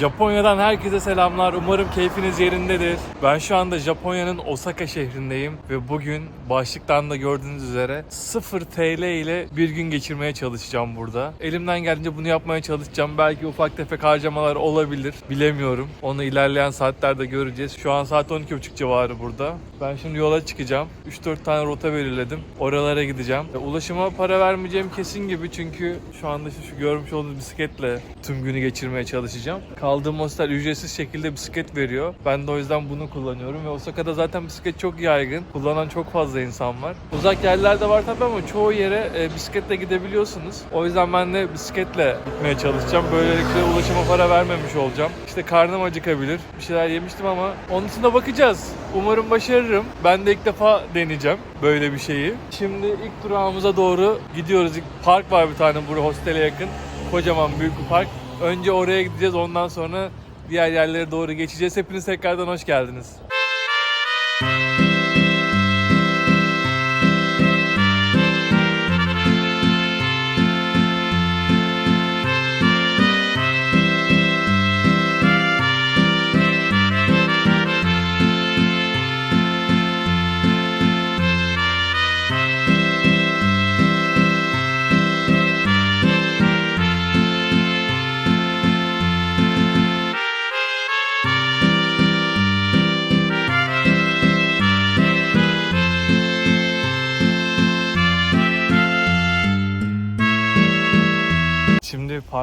Japonya'dan herkese selamlar. Umarım keyfiniz yerindedir. Ben şu anda Japonya'nın Osaka şehrindeyim ve bugün başlıktan da gördüğünüz üzere 0 TL ile bir gün geçirmeye çalışacağım burada. Elimden geldiğince bunu yapmaya çalışacağım. Belki ufak tefek harcamalar olabilir. Bilemiyorum. Onu ilerleyen saatlerde göreceğiz. Şu an saat 12.30 civarı burada. Ben şimdi yola çıkacağım. 3-4 tane rota belirledim. Oralara gideceğim. E, Ulaşıma para vermeyeceğim kesin gibi çünkü şu anda şu görmüş olduğunuz bisikletle tüm günü geçirmeye çalışacağım. Kaldığım hostel ücretsiz şekilde bisiklet veriyor. Ben de o yüzden bunu kullanıyorum ve Osaka'da zaten bisiklet çok yaygın. Kullanan çok fazla insan var. Uzak yerlerde var tabii ama çoğu yere e, bisikletle gidebiliyorsunuz. O yüzden ben de bisikletle gitmeye çalışacağım. Böylelikle ulaşıma para vermemiş olacağım. İşte karnım acıkabilir. Bir şeyler yemiştim ama onun dışında bakacağız. Umarım başarırım. Ben de ilk defa deneyeceğim böyle bir şeyi. Şimdi ilk durağımıza doğru gidiyoruz. Park var bir tane burada hostele yakın. Kocaman büyük bir park. Önce oraya gideceğiz ondan sonra diğer yerlere doğru geçeceğiz. Hepiniz tekrardan hoş geldiniz.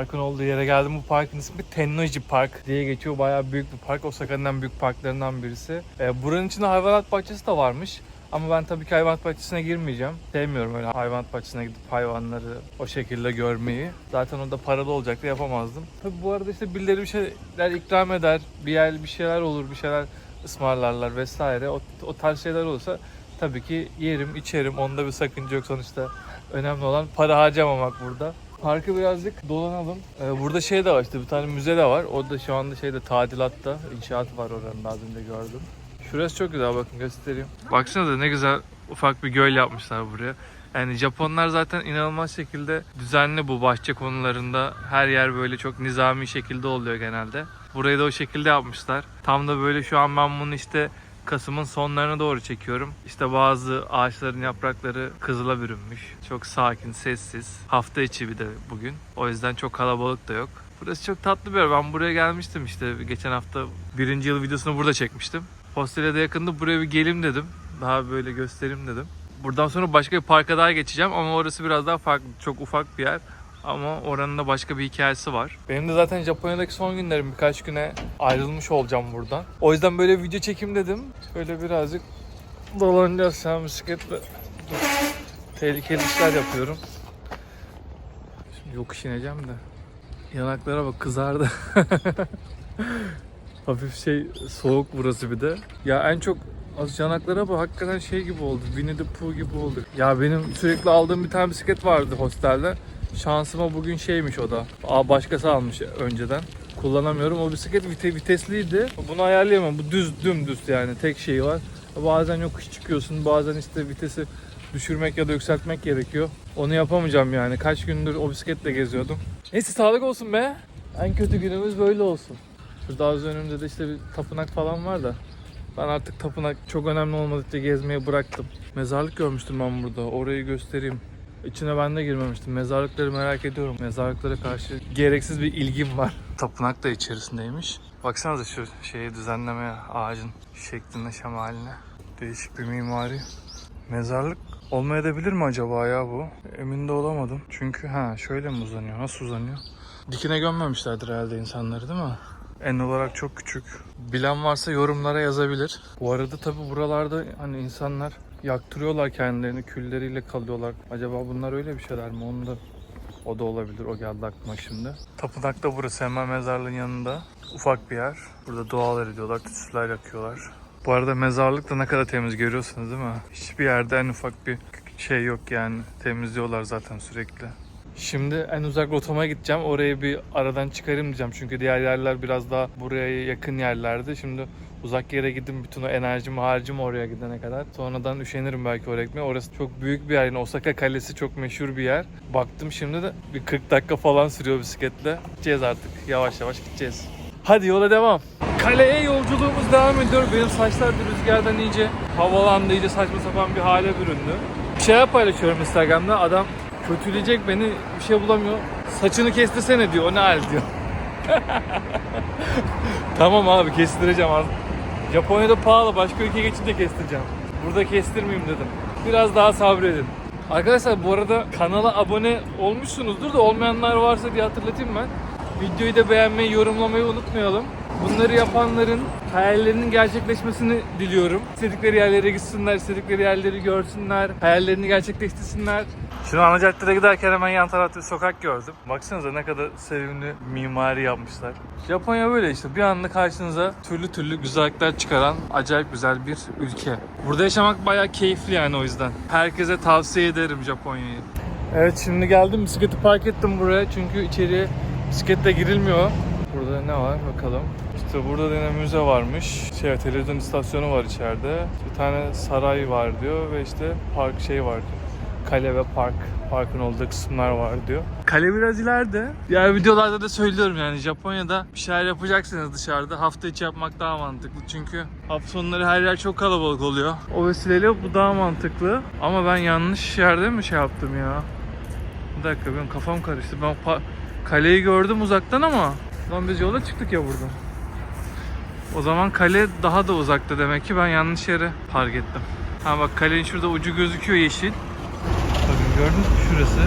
Parkın olduğu yere geldim. Bu parkın ismi Tennoji Park diye geçiyor. Bayağı büyük bir park. Osaka'nın en büyük parklarından birisi. Ee, buranın içinde hayvanat bahçesi de varmış. Ama ben tabii ki hayvanat bahçesine girmeyeceğim. Sevmiyorum öyle hayvanat bahçesine gidip hayvanları o şekilde görmeyi. Zaten o da paralı olacaktı yapamazdım. Tabii bu arada işte birileri bir şeyler ikram eder. Bir yer bir şeyler olur, bir şeyler ısmarlarlar vesaire. O, o tarz şeyler olursa tabii ki yerim, içerim. Onda bir sakınca yok sonuçta. Önemli olan para harcamamak burada. Parkı birazcık dolanalım. Ee, burada şey de var işte bir tane müze de var. O da şu anda şeyde tadilatta. İnşaat var oranın az önce gördüm. Şurası çok güzel bakın göstereyim. Baksanıza ne güzel ufak bir göl yapmışlar buraya. Yani Japonlar zaten inanılmaz şekilde düzenli bu bahçe konularında. Her yer böyle çok nizami şekilde oluyor genelde. Burayı da o şekilde yapmışlar. Tam da böyle şu an ben bunu işte Kasım'ın sonlarına doğru çekiyorum. İşte bazı ağaçların yaprakları kızıla bürünmüş. Çok sakin, sessiz. Hafta içi bir de bugün. O yüzden çok kalabalık da yok. Burası çok tatlı bir yer. Ben buraya gelmiştim işte geçen hafta birinci yıl videosunu burada çekmiştim. Hostele de yakında buraya bir gelim dedim. Daha böyle göstereyim dedim. Buradan sonra başka bir parka daha geçeceğim ama orası biraz daha farklı. Çok ufak bir yer. Ama oranın da başka bir hikayesi var. Benim de zaten Japonya'daki son günlerim birkaç güne ayrılmış olacağım buradan. O yüzden böyle video çekim dedim. Böyle birazcık dolanacağız sen bisikletle. Dur. Tehlikeli işler yapıyorum. Şimdi yokuş ineceğim de. Yanaklara bak kızardı. Hafif şey soğuk burası bir de. Ya en çok az yanaklara bak hakikaten şey gibi oldu. Winnie the Pooh gibi oldu. Ya benim sürekli aldığım bir tane bisiklet vardı hostelde. Şansıma bugün şeymiş o da. Aa başkası almış önceden. Kullanamıyorum. O bisiklet vite- vitesliydi. Bunu ayarlayamam. Bu düz dümdüz yani tek şeyi var. Bazen yokuş çıkıyorsun. Bazen işte vitesi düşürmek ya da yükseltmek gerekiyor. Onu yapamayacağım yani. Kaç gündür o bisikletle geziyordum. Neyse sağlık olsun be. En kötü günümüz böyle olsun. Şurada az önümde de işte bir tapınak falan var da. Ben artık tapınak çok önemli olmadıkça gezmeyi bıraktım. Mezarlık görmüştüm ben burada. Orayı göstereyim. İçine ben de girmemiştim. Mezarlıkları merak ediyorum. Mezarlıklara karşı gereksiz bir ilgim var. Tapınak da içerisindeymiş. Baksanıza şu şeyi düzenlemeye, ağacın şekline, şemaline. Değişik bir mimari. Mezarlık olmayabilir mi acaba ya bu? Emin de olamadım. Çünkü ha şöyle mi uzanıyor? Nasıl uzanıyor? Dikine gömmemişlerdir herhalde insanları değil mi? En olarak çok küçük. Bilen varsa yorumlara yazabilir. Bu arada tabi buralarda hani insanlar yaktırıyorlar kendilerini külleriyle kalıyorlar. Acaba bunlar öyle bir şeyler mi? Onu da o da olabilir. O geldi aklıma şimdi. Tapınak da burası hemen mezarlığın yanında. Ufak bir yer. Burada dualar ediyorlar, tütsüler yakıyorlar. Bu arada mezarlık da ne kadar temiz görüyorsunuz değil mi? Hiçbir yerde en ufak bir şey yok yani. Temizliyorlar zaten sürekli. Şimdi en uzak rotama gideceğim. Orayı bir aradan çıkarayım diyeceğim. Çünkü diğer yerler biraz daha buraya yakın yerlerdi. Şimdi uzak yere gidin bütün o enerjimi harcım oraya gidene kadar. Sonradan üşenirim belki oraya gitmeye. Orası çok büyük bir yer. Yani Osaka Kalesi çok meşhur bir yer. Baktım şimdi de bir 40 dakika falan sürüyor bisikletle. Gideceğiz artık. Yavaş yavaş gideceğiz. Hadi yola devam. Kaleye yolculuğumuz devam ediyor. Benim saçlar da rüzgardan iyice havalandı, iyice saçma sapan bir hale büründü. Bir şeyler paylaşıyorum Instagram'da. Adam kötüleyecek beni, bir şey bulamıyor. Saçını kestirsene diyor, o ne hal diyor. tamam abi kestireceğim artık. Japonya'da pahalı, başka ülkeye geçince kestireceğim. Burada kestirmeyeyim dedim. Biraz daha sabredin. Arkadaşlar bu arada kanala abone olmuşsunuzdur da olmayanlar varsa diye hatırlatayım ben. Videoyu da beğenmeyi, yorumlamayı unutmayalım. Bunları yapanların hayallerinin gerçekleşmesini diliyorum. İstedikleri yerlere gitsinler, istedikleri yerleri görsünler, hayallerini gerçekleştirsinler. Şimdi ana caddede giderken hemen yan tarafta bir sokak gördüm. Baksanıza ne kadar sevimli mimari yapmışlar. Japonya böyle işte bir anda karşınıza türlü türlü güzellikler çıkaran acayip güzel bir ülke. Burada yaşamak bayağı keyifli yani o yüzden. Herkese tavsiye ederim Japonya'yı. Evet şimdi geldim bisikleti park ettim buraya çünkü içeriye bisikletle girilmiyor. Burada ne var bakalım. İşte burada da yine müze varmış. Şey televizyon istasyonu var içeride. Bir tane saray var diyor ve işte park şey var diyor. Kale ve park. Parkın olduğu kısımlar var diyor. Kale biraz ileride. Diğer videolarda da söylüyorum yani Japonya'da bir şeyler yapacaksınız dışarıda. Hafta içi yapmak daha mantıklı. Çünkü hafta sonları her yer çok kalabalık oluyor. O vesileyle bu daha mantıklı. Ama ben yanlış yerde mi şey yaptım ya? Bir dakika benim kafam karıştı. Ben kaleyi gördüm uzaktan ama lan biz yola çıktık ya buradan. O zaman kale daha da uzakta demek ki ben yanlış yere park ettim. Ha bak kalenin şurada ucu gözüküyor yeşil. Gördünüz mü şurası?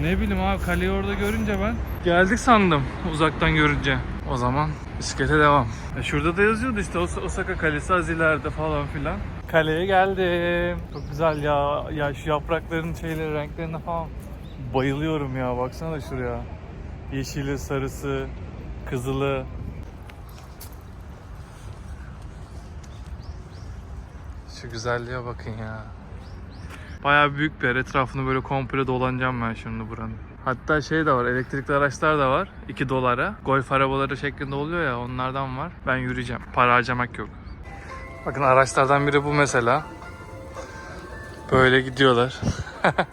Ne bileyim abi kaleyi orada görünce ben geldik sandım uzaktan görünce. O zaman bisiklete devam. E şurada da yazıyordu işte Os- Osaka Kalesi az ileride falan filan. Kaleye geldim. Çok güzel ya. Ya şu yaprakların şeyleri, renklerine falan bayılıyorum ya. Baksana şuraya. Yeşili, sarısı, kızılı. Şu güzelliğe bakın ya. Bayağı büyük bir yer. Etrafını böyle komple dolanacağım ben şimdi buranın. Hatta şey de var, elektrikli araçlar da var. 2 dolara. Golf arabaları şeklinde oluyor ya, onlardan var. Ben yürüyeceğim. Para harcamak yok. Bakın araçlardan biri bu mesela. Böyle gidiyorlar.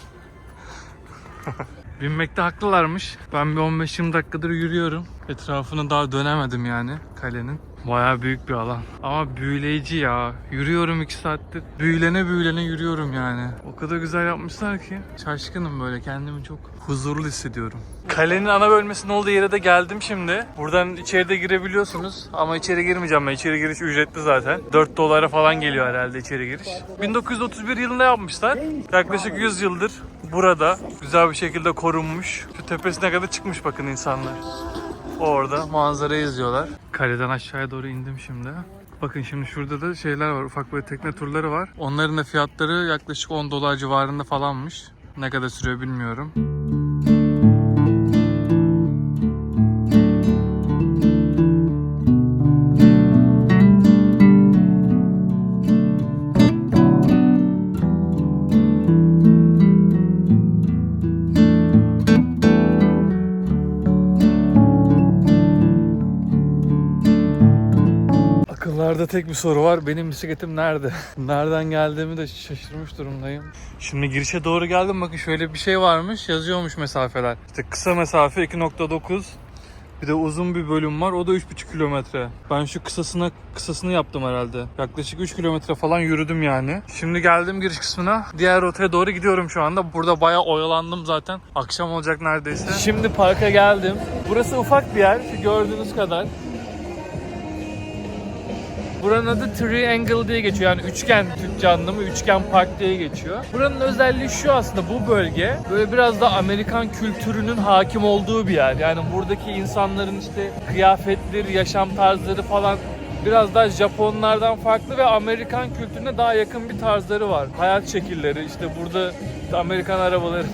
Binmekte haklılarmış. Ben bir 15-20 dakikadır yürüyorum. Etrafını daha dönemedim yani kalenin. Bayağı büyük bir alan. Ama büyüleyici ya. Yürüyorum 2 saattir. Büyülene büyülene yürüyorum yani. O kadar güzel yapmışlar ki. Şaşkınım böyle. Kendimi çok huzurlu hissediyorum. Kalenin ana bölmesinin olduğu yere de geldim şimdi. Buradan içeride girebiliyorsunuz. Ama içeri girmeyeceğim ben. İçeri giriş ücretli zaten. 4 dolara falan geliyor herhalde içeri giriş. 1931 yılında yapmışlar. Yaklaşık 100 yıldır burada güzel bir şekilde korunmuş. Şu tepesine kadar çıkmış bakın insanlar. Orada manzarayı izliyorlar. Kaleden aşağıya doğru indim şimdi. Bakın şimdi şurada da şeyler var. Ufak böyle tekne turları var. Onların da fiyatları yaklaşık 10 dolar civarında falanmış. Ne kadar sürüyor bilmiyorum. Akıllarda tek bir soru var. Benim bisikletim nerede? Nereden geldiğimi de şaşırmış durumdayım. Şimdi girişe doğru geldim. Bakın şöyle bir şey varmış. Yazıyormuş mesafeler. İşte kısa mesafe 2.9. Bir de uzun bir bölüm var. O da 3.5 kilometre. Ben şu kısasına kısasını yaptım herhalde. Yaklaşık 3 kilometre falan yürüdüm yani. Şimdi geldim giriş kısmına. Diğer rotaya doğru gidiyorum şu anda. Burada bayağı oyalandım zaten. Akşam olacak neredeyse. Şimdi parka geldim. Burası ufak bir yer. Gördüğünüz kadar. Buranın adı Triangle diye geçiyor. Yani üçgen Türkçe anlamı üçgen park diye geçiyor. Buranın özelliği şu aslında bu bölge böyle biraz da Amerikan kültürünün hakim olduğu bir yer. Yani buradaki insanların işte kıyafetleri, yaşam tarzları falan biraz daha Japonlardan farklı ve Amerikan kültürüne daha yakın bir tarzları var. Hayat şekilleri işte burada işte Amerikan arabaları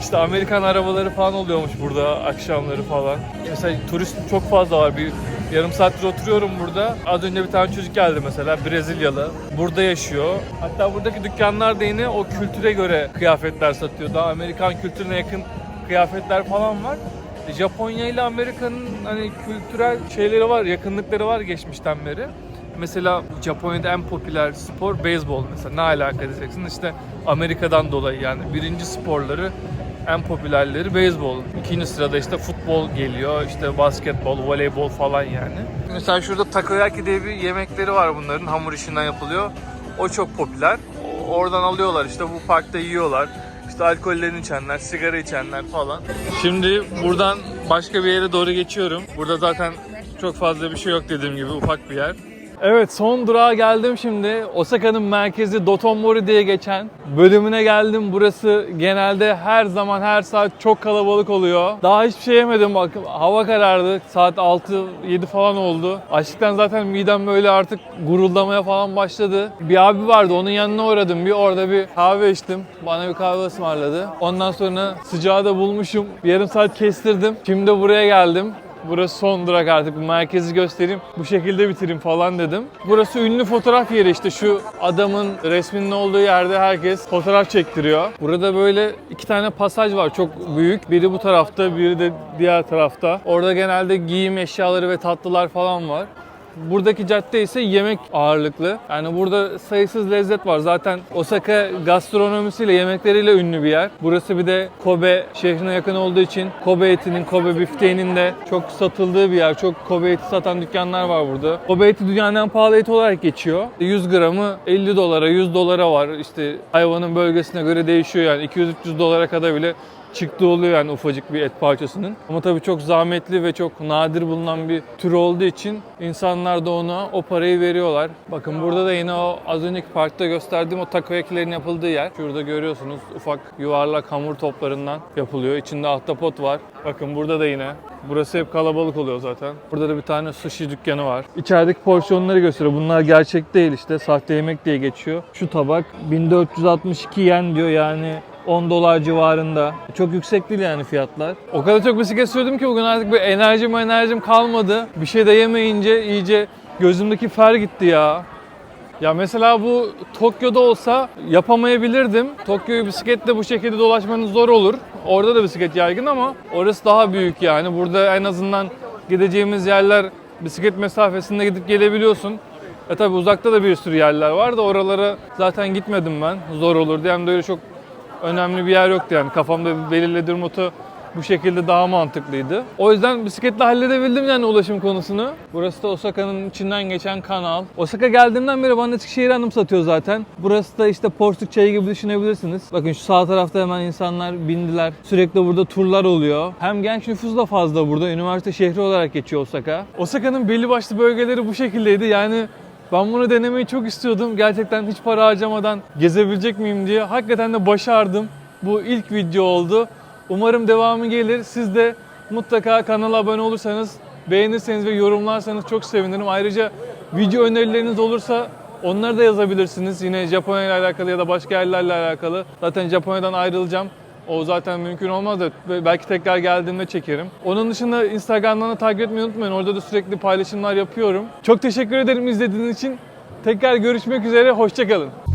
işte Amerikan arabaları falan oluyormuş burada akşamları falan. Mesela turist çok fazla var. Bir yarım saattir oturuyorum burada. Az önce bir tane çocuk geldi mesela Brezilyalı. Burada yaşıyor. Hatta buradaki dükkanlar da yine o kültüre göre kıyafetler satıyor. Daha Amerikan kültürüne yakın kıyafetler falan var. Japonya ile Amerika'nın hani kültürel şeyleri var, yakınlıkları var geçmişten beri. Mesela Japonya'da en popüler spor beyzbol mesela. Ne alaka diyeceksin? İşte Amerika'dan dolayı yani birinci sporları en popülerleri beyzbol. İkinci sırada işte futbol geliyor, işte basketbol, voleybol falan yani. Mesela şurada takoyaki diye bir yemekleri var bunların. Hamur işinden yapılıyor. O çok popüler. Oradan alıyorlar işte bu parkta yiyorlar. İşte alkollerini içenler, sigara içenler falan. Şimdi buradan başka bir yere doğru geçiyorum. Burada zaten çok fazla bir şey yok dediğim gibi ufak bir yer. Evet son durağa geldim şimdi. Osaka'nın merkezi Dotonbori diye geçen bölümüne geldim. Burası genelde her zaman her saat çok kalabalık oluyor. Daha hiçbir şey yemedim bak hava karardı. Saat 6-7 falan oldu. Açlıktan zaten midem böyle artık guruldamaya falan başladı. Bir abi vardı onun yanına uğradım. Bir orada bir kahve içtim. Bana bir kahve ısmarladı. Ondan sonra sıcağı da bulmuşum. Bir yarım saat kestirdim. Şimdi buraya geldim. Burası son durak artık. Bu merkezi göstereyim. Bu şekilde bitireyim falan dedim. Burası ünlü fotoğraf yeri işte. Şu adamın resminin olduğu yerde herkes fotoğraf çektiriyor. Burada böyle iki tane pasaj var çok büyük. Biri bu tarafta, biri de diğer tarafta. Orada genelde giyim eşyaları ve tatlılar falan var. Buradaki cadde ise yemek ağırlıklı. Yani burada sayısız lezzet var. Zaten Osaka gastronomisiyle, yemekleriyle ünlü bir yer. Burası bir de Kobe şehrine yakın olduğu için Kobe etinin, Kobe bifteğinin de çok satıldığı bir yer. Çok Kobe eti satan dünyanlar var burada. Kobe eti dünyanın en pahalı eti olarak geçiyor. 100 gramı 50 dolara, 100 dolara var. İşte hayvanın bölgesine göre değişiyor yani 200-300 dolara kadar bile çıktı oluyor yani ufacık bir et parçasının. Ama tabii çok zahmetli ve çok nadir bulunan bir tür olduğu için insanlar da ona o parayı veriyorlar. Bakın burada da yine o az önceki parkta gösterdiğim o takoyakilerin yapıldığı yer. Şurada görüyorsunuz ufak yuvarlak hamur toplarından yapılıyor. İçinde ahtapot var. Bakın burada da yine Burası hep kalabalık oluyor zaten. Burada da bir tane sushi dükkanı var. İçerideki porsiyonları gösteriyor. Bunlar gerçek değil işte. Sahte yemek diye geçiyor. Şu tabak 1462 yen diyor yani 10 dolar civarında. Çok yüksek değil yani fiyatlar. O kadar çok bisiklet sürdüm ki bugün artık bir enerjim enerjim kalmadı. Bir şey de yemeyince iyice gözümdeki fer gitti ya. Ya mesela bu Tokyo'da olsa yapamayabilirdim. Tokyo'yu bisikletle bu şekilde dolaşmanız zor olur. Orada da bisiklet yaygın ama orası daha büyük yani. Burada en azından gideceğimiz yerler bisiklet mesafesinde gidip gelebiliyorsun. E tabi uzakta da bir sürü yerler var da oralara zaten gitmedim ben. Zor olur diye hem de öyle çok önemli bir yer yoktu yani. Kafamda belirlediğim rota bu şekilde daha mantıklıydı. O yüzden bisikletle halledebildim yani ulaşım konusunu. Burası da Osaka'nın içinden geçen kanal. Osaka geldiğimden beri bana Eskişehir anımsatıyor zaten. Burası da işte Porsuk çayı gibi düşünebilirsiniz. Bakın şu sağ tarafta hemen insanlar bindiler. Sürekli burada turlar oluyor. Hem genç nüfus da fazla burada. Üniversite şehri olarak geçiyor Osaka. Osaka'nın belli başlı bölgeleri bu şekildeydi. Yani ben bunu denemeyi çok istiyordum. Gerçekten hiç para harcamadan gezebilecek miyim diye. Hakikaten de başardım. Bu ilk video oldu. Umarım devamı gelir. Siz de mutlaka kanala abone olursanız, beğenirseniz ve yorumlarsanız çok sevinirim. Ayrıca video önerileriniz olursa onları da yazabilirsiniz. Yine Japonya ile alakalı ya da başka yerlerle alakalı. Zaten Japonya'dan ayrılacağım. O zaten mümkün olmaz da belki tekrar geldiğimde çekerim. Onun dışında Instagram'dan da takip etmeyi unutmayın. Orada da sürekli paylaşımlar yapıyorum. Çok teşekkür ederim izlediğiniz için. Tekrar görüşmek üzere. Hoşçakalın.